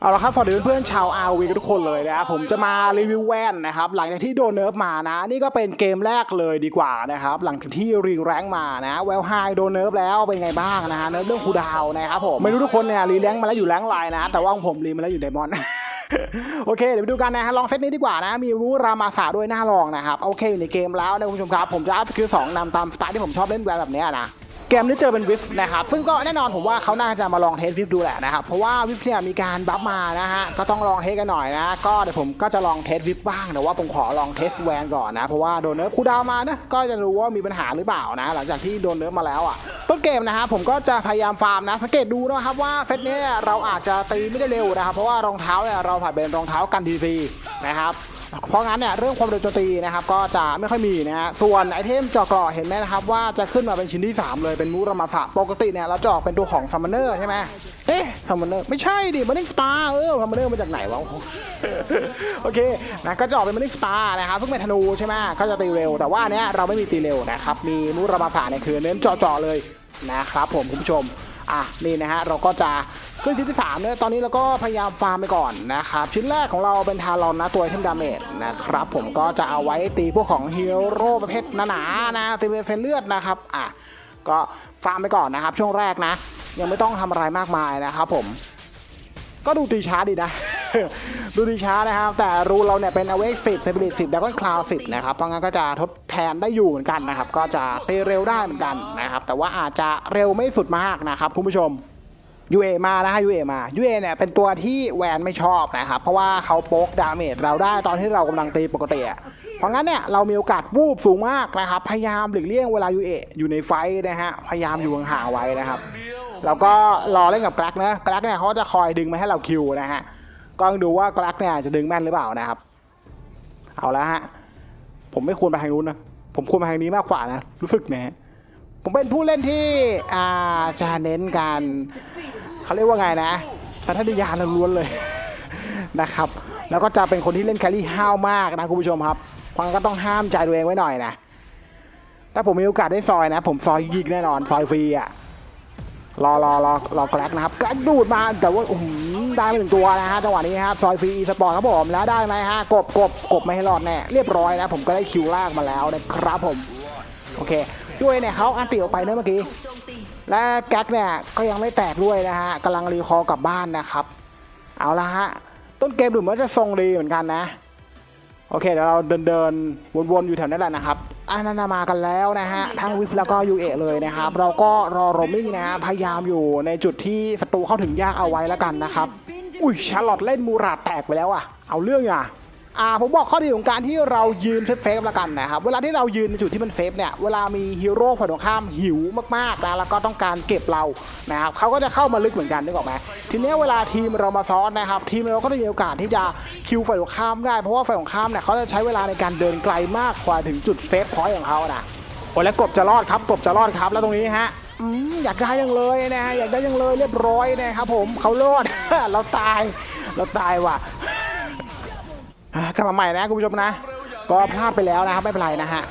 เอาละครับสวัสดีเพื่อนๆชาว RV ทุกคนเลยนะครับผมจะมารีวิวแว่นนะครับหลังจากที่โดนเนิร์ฟมานะ นี่ก็เป็นเกมแรกเลยดีกว่านะครับหลังจากที่รีแรงมานะเวลไฮโดนเนิร์ฟแล้วเป็นไงบ้างนะฮะเนิร์ฟเรื่องคูดาวนะครับผมไม่รู้ทุกคนเนี่ยรีแรงมาแล้วอยู่แรงไลน์นะ แต่ว่าของผมรีมาแล้วอยู่ไดมอนด์โอเคเดี๋ยวไปดูกันนะฮะลองเซตนี้ดีกว่านะ มีรู้รามาสาด้วยหน้าลองนะครับโอเคอยู่ในเกมแล้วนะคุณผู้ชมครับผมจะอัพสกิลสองนำตามสไตล์ที่ผมชอบเล่นแวนแบบนี้นะ เกมนี้เจอเป็นวิฟนะครับ ซึ่งก็แน่นอนผมว่าเขาน่าจะมาลองเทสวิฟดูแหละนะครับ เพราะว่าวิฟเนี่ยมีการบัฟมานะฮะ ก็ต้องลองเทสกันหน่อยนะ ก็เดี๋ยวผมก็จะลองเทสวิฟบ้าง แต่ว่าผมขอลองเทสแวนก่อนนะ เพราะว่าโดนเนิร์ฟคูดาวมานะ ก็จะรู้ว่ามีปัญหาหรือเปล่านะ หลังจากที่โดนเนิร์ฟมาแล้วอะ ต้นเกมนะครับผมก็จะพยายามฟาร์มนะ สังเกตดูนะครับว่าเซตนี้เนี่ยเราอาจจะตีไม่ได้เร็วนะครับ เพราะว่ารองเท้าเนี่ยเราผ่านเป็นรองเท้ากันดีซีนะครับ เพราะงั้นเนี่ยเรื่องความเร็วโจมตีนะครับก็จะไม่ค่อยมีนะฮะส่วนไอเทมเจาะเกราะเห็นไหมนะครับว่าจะขึ้นมาเป็นชิ้นที่ 3 เลยเป็นมูรามาสะปกติเนี่ยเราจะออกเป็นตัวของซัมมอนเนอร์ใช่ไหมเอ๊ะซัมมอนเนอร์ไม่ใช่ดิมันนิ่งสตาร์เออซัมมอนเนอร์มาจากไหนวะโอเคนะก็จะออกเป็นมันนิ่งสตาร์นะครับซึ่งเป็นธนูใช่ไหมก็จะตีเร็ว แต่ว่าเนี้ยเราไม่มีตีเร็วนะครับมีมูรามาสะเนี่ยคือเน้นเจาะๆเลยนะครับผมคุณผู้ชมอะนี่นะฮะเราก็จะ ขึ้นชิ้นที่3เนี่ยตอนนี้เราก็พยายามฟาร์มไปก่อนนะครับ ชิ้นแรกของเราเป็นทารอนนะตัวเทมดาเมจนะครับ ผมก็จะเอาไว้ตีพวกของฮีโร่ประเภทหนาๆนะตีเป็นเฟนเลือดนะครับอะก็ฟาร์มไปก่อนนะครับ ช่วงแรกนะ ยังไม่ต้องทำอะไรมากมายนะครับผม ก็ดูตีช้าดีนะ ดูตีช้านะครับ แต่รูเราเนี่ยเป็นอเวกสิบเซฟิลิตสิบแล้วก็คลาวสิบนะครับเพราะงั้นก็จะทดแทนได้อยู่เหมือนกันนะครับ ก็จะตีเร็วได้เหมือนกันนะครับ แต่ว่าอาจจะเร็วไม่สุดมากนะครับคุณผู้ชม ยูเอมานะฮะยูเอมายูเอเนี่ยเป็นตัวที่แวนไม่ชอบนะครับเพราะว่าเขาโป๊กดาเมจเราได้ตอนที่เรากำลังตีปกติอะเพราะงั้นเนี่ยเรามีโอกาสวูบสูงมากนะครับพยายามหลีกเลี่ยงเวลายูเออยู่ในไฟนะฮะพยายามอยู่ห่างๆไว้นะครับแล้วก็รอเล่นกับแกล็กนะแกล็กเนี่ยเขาจะคอยดึงมาให้เราคิวนะฮะก็ต้องดูว่าแกล็กเนี่ยจะดึงแม่นหรือเปล่านะครับ เอาละฮะผมไม่ควรไปทางนู้นนะผมควรไปทางนี้มากกว่านะรู้สึกนะฮะผมเป็นผู้เล่นที่อ่าจะเน้นการ เขาเรียกว่าไงนะสัทธยานล้วนเลยนะครับ แล้วก็จะเป็นคนที่เล่นแครี่ห้าวมากนะคุณผู้ชมครับฟังก็ต้องห้ามใจตัวเองไว้หน่อยนะถ้าผมมีโอกาสได้ซอยนะ ผมซอยยิงแน่นอนซอยฟรีอะรอรอรอรอแกลกนะครับแกลกดูดมาแต่ว่าอื้อหือได้มาหนึ่งตัวนะฮะจังหวะนี้ครับซอยฟรีสปอร์ตครับผมแล้วได้ไหมฮะกบกบกบไม่ให้รอดแน่เรียบร้อยนะผมก็ได้คิวลากมาแล้วนะครับผม โอเค ด้วยเนี่ยเขาอันติออกไปเนอะเมื่อกี้ และแก๊กเนี่ยก็ยังไม่แตกด้วยนะฮะกำลังรีคอร์กลับบ้านนะครับ เอาละฮะ ต้นเกมดูเหมือนจะทรงดีเหมือนกันนะ โอเคเดี๋ยวเราเดินเดินวนๆอยู่แถวนั้นแหละนะครับอันนั้นมากันแล้วนะฮะทั้งวิฟแล้วก็ยูเอเลยนะครับ เราก็รอโรมมิ่งนะฮะพยายามอยู่ในจุดที่ศัตรูเข้าถึงยากเอาไว้แล้วกันนะครับ อุ้ยชาร์ลอตเล่นมูราดแตกไปแล้วอะ เอาเรื่องอะ อ่าผมบอกข้อดีของการที่เรายืนเซฟซฟๆแล้วกันนะครับ เวลาที่เรายืนในจุดที่มันเซฟเนี่ย เวลามีฮีโร่ฝ่ายตรงข้ามหิวมากๆนะแล้วก็ต้องการเก็บเรา นะครับเขาก็จะเข้ามาลึกเหมือนกันนึกออกไหมทีนี้เวลาทีมเรามาซ้อนนะครับ ทีมเราก็จะมีโอกาสที่จะคิวฝ่ายตรงข้ามได้ เพราะว่าฝ่ายตรงข้ามเนี่ยเขาจะใช้เวลาในการเดินไกลมากกว่าถึงจุดเซฟพอยต์ของเขานะโอ้แล้วกบจะรอดครับ กบจะรอดครับ แล้วตรงนี้ฮะอืมอยากได้ยังเลยนะฮะอยากได้ยังเลยเรียบร้อยนะครับผมเขารอดเราตายเราตายว่ะ กลับมาใหม่นะคุณผู้ชมนะ ก็พลาดไปแล้วนะครับไม่เป็นไรนะฮะ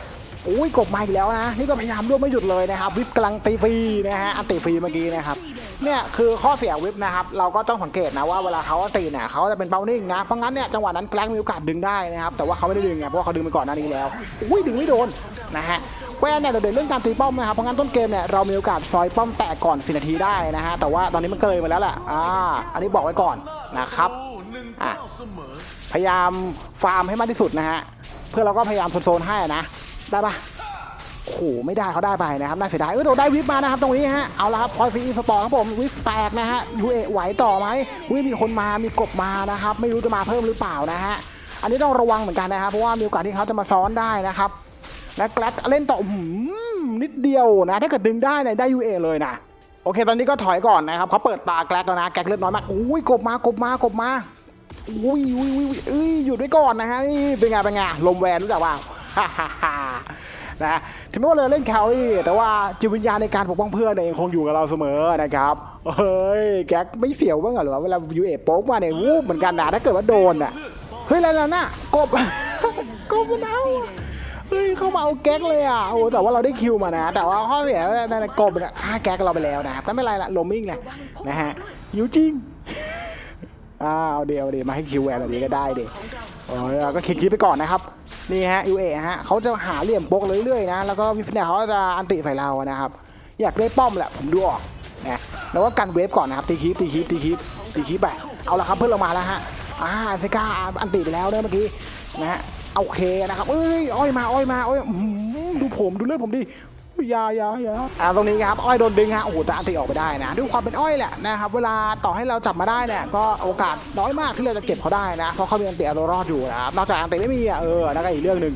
อุ้ยกบมาอีกแล้วนะ นี่ก็พยายามร่วมไม่หยุดเลยนะครับ วิปกำลังตีฟรีนะฮะอันตีฟรีเมื่อกี้นะครับเนี่ยคือข้อเสียวิปนะครับ เราก็ต้องสังเกตนะว่าเวลาเขาตีเนี่ยเขาจะเป็นเป้านิ่งนะเพราะงั้นเนี่ยจังหวะนั้นแกล้งมีโอกาสดึงได้นะครับ แต่ว่าเขาไม่ได้ดึงไงเพราะว่าเขาดึงไปก่อนหน้านี้แล้วอุ้ยดึงไม่โดนนะฮะแวนเนี่ยเราเด่นเรื่องการตีป้อมนะครับเพราะงั้นต้นเกมเนี่ยเรามีโอกาสซอยป้อมแตกก่อน10นาทีได้นะฮะแต่ว่าตอนนี้มันเกินไปแล้วแหละอ่าอันนี้บอกไว้ก่อนนะครับ อะพยายามฟาร์มให้มากที่สุดนะฮะเพื่อเราก็พยายามโซนๆให้นะได้ปะโอ้โหไม่ได้เขาได้ไปนะครับน่าเสียดายเออเราได้วิปมานะครับตรงนี้ฮะเอาละครับพอยฟรีสปอร์ครับผมวิปแตกนะฮะยูเอไหวต่อไหมวิมีคนมามีกบมานะครับ ไม่รู้จะมาเพิ่มหรือเปล่านะฮะอันนี้ต้องระวังเหมือนกันนะครับเพราะว่ามีโอกาสที่เขาจะมาซ้อนได้นะครับและแกลเล่นต่ออื้อหือนิดเดียวนะถ้าเกิดดึงได้เนี่ยได้ยูเอเลยนะโอเค ตอนนี้ก็ถอยก่อนนะครับเขาเปิดตาแกลกแล้วนะแกลเลือดน้อยมากอุ้ยกบมากบมากบมา อุ้ยอุ้ยอุ้ยอุ้ยอยหยุดไว้ก่อนนะฮะนี่เป็นไงเป็นไงลมแวนรู้จักว่าฮ่าฮ่าฮ่านะถึงแม้ว่าเราเล่นแคลรี่แต่ว่าจิตวิญญาณในการปกป้องเพื่อนเนี่ยยังคงอยู่กับเราเสมอนะครับเฮ้ยแก๊กไม่เสียวบ้างเหรอเวลายูเอโป๊กมาเนี่ยวูบเหมือนกันนะถ้าเกิดว่าโดนอะเฮ้ยอะไรแล้วน่ะกบกบมันเอาเฮ้ยเข้ามาเอาแก๊กเลยอะโอ้แต่ว่าเราได้คิวมานะ แต่ว่าข้อเสียนั่นกบเนี่ยฆ่าแก๊กเราไปแล้วนะครับแต่ไม่เป็นไรละโลมิ่งแหละนะฮะหิวจริง อ้าวเดี๋ยวเดี๋ยวมาให้คิวแวนแบบนี้ก็ได้เดี๋ยวเราก็คลิกๆไปก่อนนะครับ นี่ฮะยูเอฮะเขาจะหาเหลี่ยมโป๊กเรื่อยๆนะ แล้วก็วิฟเนี่ยเขาจะอันติใส่เรานะครับ อยากได้ป้อมแหละผมดูออกนะแล้วก็กันเวฟก่อนนะครับตีคีปตีคีปตีคีปตีคีปไปเอาละครับเพื่อนเรามาแล้วฮะอ่าเซกาอันติไปแล้วเด้อเมื่อกี้นะฮะโอเคนะครับเอ้ยอ้อยมาอ้อยมาอ้อยดูผมดูเลือดผมดิ ยายายาอ่าตรงนี้ครับอ้อยโดนดึงฮะโอ้โหแต่อันติออกไปได้นะด้วยความเป็นอ้อยแหละนะครับเวลาต่อให้เราจับมาได้เนี่ยก็โอกาสน้อยมากที่เราจะเก็บเขาได้นะเพราะเขามีอันติเอารอดอยู่นะครับนอกจากอันติไม่มีอะเออนั่นก็อีกเรื่องหนึ่ง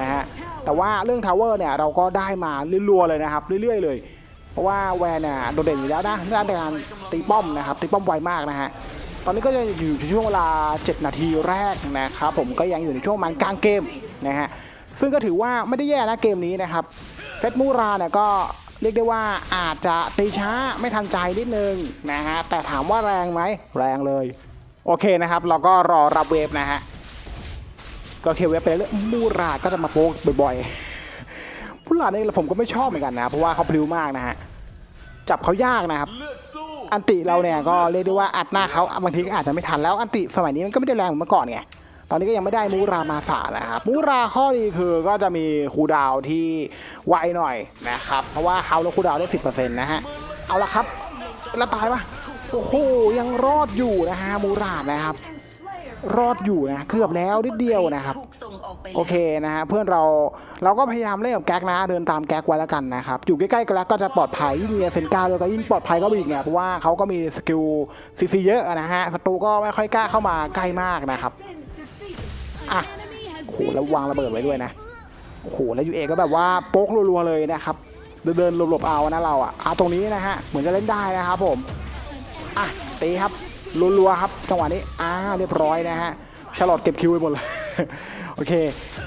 นะฮะแต่ว่าเรื่องทาวเวอร์เนี่ยเราก็ได้มารัวๆเลยนะครับเรื่อยๆ เลย เพราะว่าแวนเนี่ยโดดเด่นอยู่แล้วนะด้านการตีป้อมนะครับตีป้อมไวมากนะฮะตอนนี้ก็จะอยู่ในช่วงเวลา 7 นาทีแรกนะครับผมก็ยังอยู่ในช่วงมันกลางเกมนะฮะซึ่งก็ถือว่าไม่ได้แย่นะเกมนี้นะครับ เฟสมูราเนี่ยก็เรียกได้ว่าอาจจะตีช้าไม่ทันใจนิดนึงนะฮะแต่ถามว่าแรงไหมแรงเลย โอเคนะครับ เราก็รอรับเวฟนะฮะก็เคเวฟไปเรื่อยมูราก็จะมาโป๊กบ่อยๆผู้หลานนี่ผมก็ไม่ชอบเหมือนกันนะเพราะว่าเขาพลิ้วมากนะฮะจับเขายากนะครับ อันติเราเนี่ยก็เรียกได้ว่าอัดหน้าเขาบางทีก็อาจจะไม่ทันแล้วอันติสมัยนี้มันก็ไม่ได้แรงเหมือนเมื่อก่อนไง ตอนนี้ก็ยังไม่ได้มูรามาสานะครับ มูราข้อดีคือก็จะมีคูดาวที่ไวหน่อยนะครับ เพราะว่าเขาแล้วคูดาวได้สิบเปอร์เซ็นต์นะฮะ เอาละครับแล้วตายปะโอ้โห ยังรอดอยู่นะฮะ มูรานะครับ รอดอยู่นะ เกือบแล้วนิดเดียวนะครับ โอเคนะฮะ เพื่อนเราเราก็พยายามเล่นกับแก๊กนะ เดินตามแก๊กไว้แล้วกันนะครับ อยู่ใกล้ๆกันแล้วก็จะปลอดภัย ยิ่งมีเซนก้าเลยก็ยิ่งปลอดภัยก็อีกเนี่ยเพราะว่าเขาก็มีสกิลซีซีเยอะนะฮะศัตรูก็ไม่ค่อยกล้าเข้ามาใกล้มากนะครับ อะโอ้โหแล้ววางระเบิดไว้ด้วยนะโอ้โหแล้วยูเอก็แบบว่าโป๊กรัวๆเลยนะครับเดินๆหลบๆเอานะเราอะเอาตรงนี้นะฮะเหมือนจะเล่นได้นะครับผมอะตีครับรัวๆครับจังหวะนี้อ่าเรียบร้อยนะฮะชาลอตเก็บคิวไปหมดเลยโอเค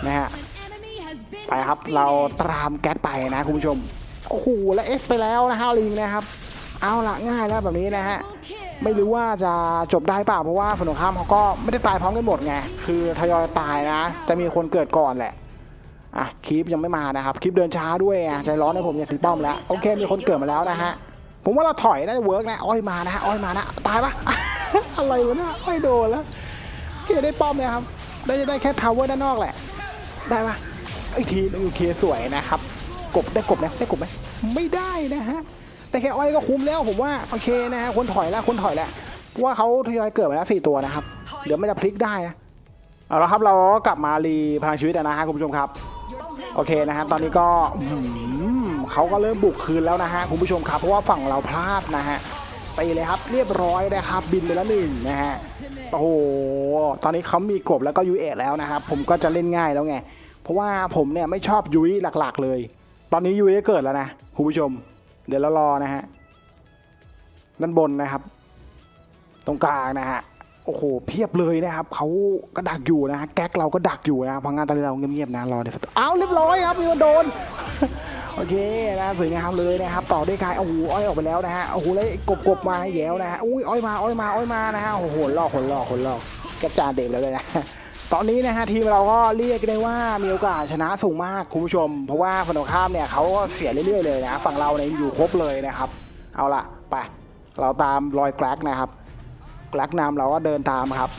นะฮะไปครับเราตามแก๊สไปนะคุณผู้ชมโอ้โหแล้วเอสไปแล้วนะฮะลิงนะครับ เอาละง่ายแล้วแบบนี้นะฮะ ไม่รู้ว่าจะจบได้เปล่าเพราะว่าฝั่งตรงข้ามเขาก็ไม่ได้ตายพร้อมกันหมดไงคือทยอยตายนะ จะมีคนเกิดก่อนแหละอะคลิปยังไม่มานะครับคลิปเดินช้าด้วยอะใจร้อนนะผมอยากตีป้อมแล้วโอเคมีคนเกิดมาแล้วนะฮะผมว่าเราถอยน่าจะเวิร์กนะอ้อยมานะฮะอ้อยมานะตายปะอะไรวะนี่ยอ้อยโดนแล้วเกได้ป้อมเลยครับได้จะได้แค่ทาวเวอร์ด้านนอกแหละ ได้ปะไอทีโอเคสวยนะครับ กบได้กบไหมได้กบไหมไม่ได้นะฮะ แต่แค่อ้อยก็คุ้มแล้วผมว่าโอเคนะฮะคนถอยแล้วคนถอยแล้วเพราะว่าเขาทยอยเกิดมาแล้วสี่ตัวนะครับ เดี๋ยวไมันจะพลิกได้นะเอาละครับเราก็กลับมารีพลังชีวิตนะฮะคุณผู้ชมครับ โอเคนะฮะตอนนี้ก็เขาก็เริ่มบุกคืนแล้วนะฮะคุณผู้ชมครับเพราะว่าฝั่งเราพลาดนะฮะไปเลยครับเรียบร้อยนะครับ บินไปแล้วหนึ่งนะฮะโอ้โหตอนนี้เขามีกบแล้วก็ยูเอแล้วนะครับผมก็จะเล่นง่ายแล้วไงเพราะว่าผมเนี่ยไม่ชอบยุ้ยหลักๆ เลย ตอนนี้ยุ้ยเกิดแล้วนะคุณผู้ชม เดี๋ยวเรารอนะฮะด้านบนนะครับ ตรงกลางนะฮะโอ้โหเพียบเลยนะครับเขาก็ดักอยู่นะฮะแก๊กเราก็ดักอยู่นะพังงานตอนนี้เราเงียบๆนะรอเดี๋ยวเอาเรียบร้อยครับมีคนโดนโอเคนะสวยงามเลยนะครับต่อด้วยกายโอ้โหอ้อยออกไปแล้วนะฮะโอ้โหแล้วกบกบมาให้แย้วนะฮะอุ้ยอ้อยมาอ้อยมาอ้อยมานะฮะโอ้โหหลอกหลอกหลอกกระจานเด็กแล้วเลยนะ ตอนนี้นะฮะทีมเราก็เรียกได้ว่ามีโอกาสชนะสูงมากคุณผู้ชม เพราะว่าฝั่งตรงข้ามเนี่ยเขาก็เสียเรื่อยๆเลยนะฝั่งเราเนี่ยอยู่ครบเลยนะครับ เอาละไปเราตามรอยแกลกนะครับแกลกนำเราก็เดินตามครับ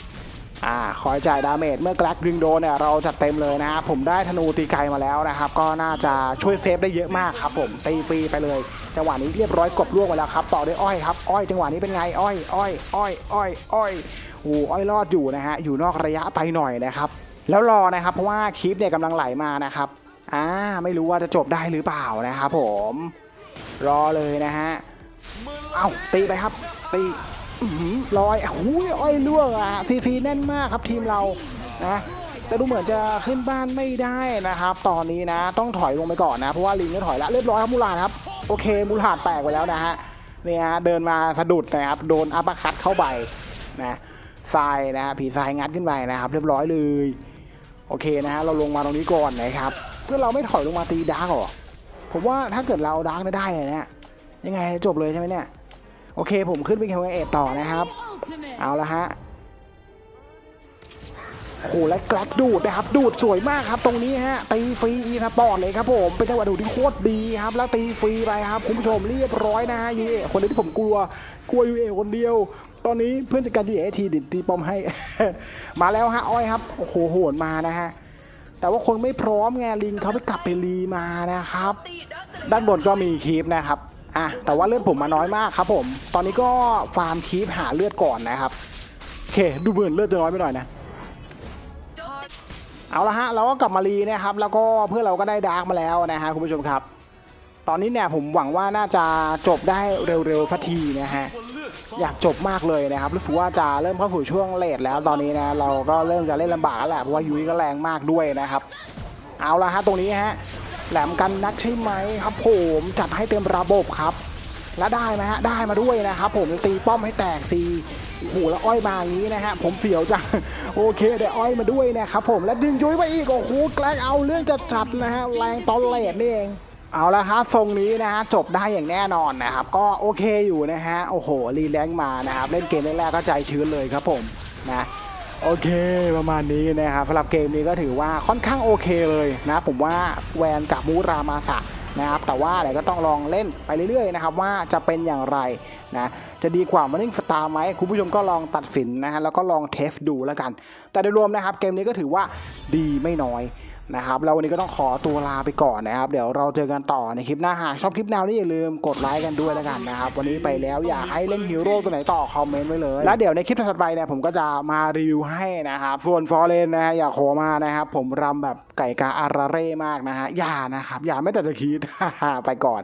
อ่าคอยจ่ายดาเมจเมื่อแกลกดึงโดนเนี่ยเราจัดเต็มเลยนะครับผมได้ธนูตีไกลมาแล้วนะครับ ก็น่าจะช่วยเซฟได้เยอะมากครับผมตีฟรีไปเลย จังหวะนี้เรียบร้อยกบล่วงไปแล้วครับ ต่อด้วยอ้อยครับอ้อยจังหวะนี้เป็นไงอ้อยอ้อยอ้อยอ้อยอ้อยโอ้อ้อยรอดอยู่นะฮะอยู่นอกระยะไปหน่อยนะครับ แล้วรอนะครับเพราะว่าคลิปเนี่ยกำลังไหลมานะครับอ่าไม่รู้ว่าจะจบได้หรือเปล่านะครับผมรอเลยนะฮะเอาตีไปครับตี ลอยอ้ยอ้อยล่วงอะซีซีแน่นมากครับทีมเรานะแต่ดูเหมือนจะขึ้นบ้านไม่ได้นะครับ ตอนนี้นะต้องถอยลงไปก่อนนะ เพราะว่าลิงก็ถอยแล้วเรียบร้อยครับมูลาดครับ โอเคมูลาดแตกไปแล้วนะฮะเนี่ยเดินมาสะดุดนะครับ โดนอัปคัตเข้าไปนะทรายนะฮะผีทรายงัดขึ้นไปนะครับ เรียบร้อยเลย โอเคนะฮะเราลงมาตรงนี้ก่อนนะครับ เพื่อเราไม่ถอยลงมาตีดาร์กหรอผมว่าถ้าเกิดเราดาร์กไม่ได้เลยเนี่ยยังไงจบเลยใช่ไหมเนี่ย โอเคผมขึ้นไปเคเอตต่อนะครับ เอาละฮะโอ้โหและแกลกดูดนะครับดูดสวยมากครับ ตรงนี้ฮะตีฟรีอีสปอร์ตเลยครับผมเป็นจังหวะดูดที่โคตรดีครับ แล้วตีฟรีไปครับคุณผู้ชมเรียบร้อยนะฮะยูเอคนเดียวที่ผมกลัวกลัวยูเอคนเดียว ตอนนี้เพื่อนจัดการยูเอทีดิดตีปอมให้ มาแล้วฮะอ้อยครับโอ้โหโหนมานะฮะแต่ว่าคนไม่พร้อมไงลิงเขาไปกลับไปรีมานะครับ ด้านบนก็มีคีปนะครับ อะแต่ว่าเลือดผมมาน้อยมากครับผม ตอนนี้ก็ฟาร์มคีปหาเลือดก่อนนะครับโอเคดูเหมือนเลือดจะน้อยไปหน่อยนะเอาละฮะเราก็กลับมารีนะครับ แล้วก็เพื่อเราก็ได้ดาร์กมาแล้วนะฮะคุณผู้ชมครับ ตอนนี้เนี่ยผมหวังว่าน่าจะจบได้เร็วๆสักทีนะฮะอยากจบมากเลยนะครับรู้สึกว่าจะเริ่มเข้าสู่ช่วงเลทแล้วตอนนี้นะเราก็เริ่มจะเล่นลำบากแล้วแหละเพราะว่ายุ้ยก็แรงมากด้วยนะครับ เอาละฮะตรงนี้ฮะ แหลมกันนักใช่ไหมครับผมจัดให้เต็มระบบครับ แล้วได้ไหมฮะได้มาด้วยนะครับ ผมตีป้อมให้แตกซีโอ้โหแล้วอ้อยมาอย่างนี้นะฮะผมเสียวจังโอเคได้อ้อยมาด้วยนะครับผมแล้วดึงยุ้ยไปอีกโอ้โหแกล้งเอาเรื่องจะจัดนะฮะแรงตอนเลทนี่เองเอาละครับทรงนี้นะฮะจบได้อย่างแน่นอนนะครับ ก็โอเคอยู่นะฮะโอ้โหรีแลงค์มานะครับเล่นเกมแรกๆก็ใจชื้นเลยครับผมนะ โอเคประมาณนี้นะครับสำหรับเกมนี้ก็ถือว่าค่อนข้างโอเคเลยนะผมว่าแวนกับมูรามาสะนะครับแต่ว่าอะไรก็ต้องลองเล่นไปเรื่อยๆนะครับว่าจะเป็นอย่างไรนะจะดีกว่ามานิ่งสตาร์ไหมคุณผู้ชมก็ลองตัดสินนะฮะแล้วก็ลองเทสดูแล้วกัน แต่โดยรวมนะครับเกมนี้ก็ถือว่าดีไม่น้อย นะครับแล้ววันนี้ก็ต้องขอตัวลาไปก่อนนะครับ เดี๋ยวเราเจอกันต่อในคลิปหน้าหากชอบคลิปแนวนี้อย่าลืมกดไลค์กันด้วยแล้วกันนะครับ วันนี้ไปแล้วอยากให้เล่นฮีโร่ตัวไหนต่อคอมเมนต์ไว้เลย แล้วเดี๋ยวในคลิปถัดไปเนี่ยผมก็จะมารีวิวให้นะครับส่วนฟอร์เรนนะฮะอย่าขอมานะครับผมรำแบบไก่กาอาราเร่มากนะฮะอย่านะครับอย่าไม่แต่จะคิดไปก่อน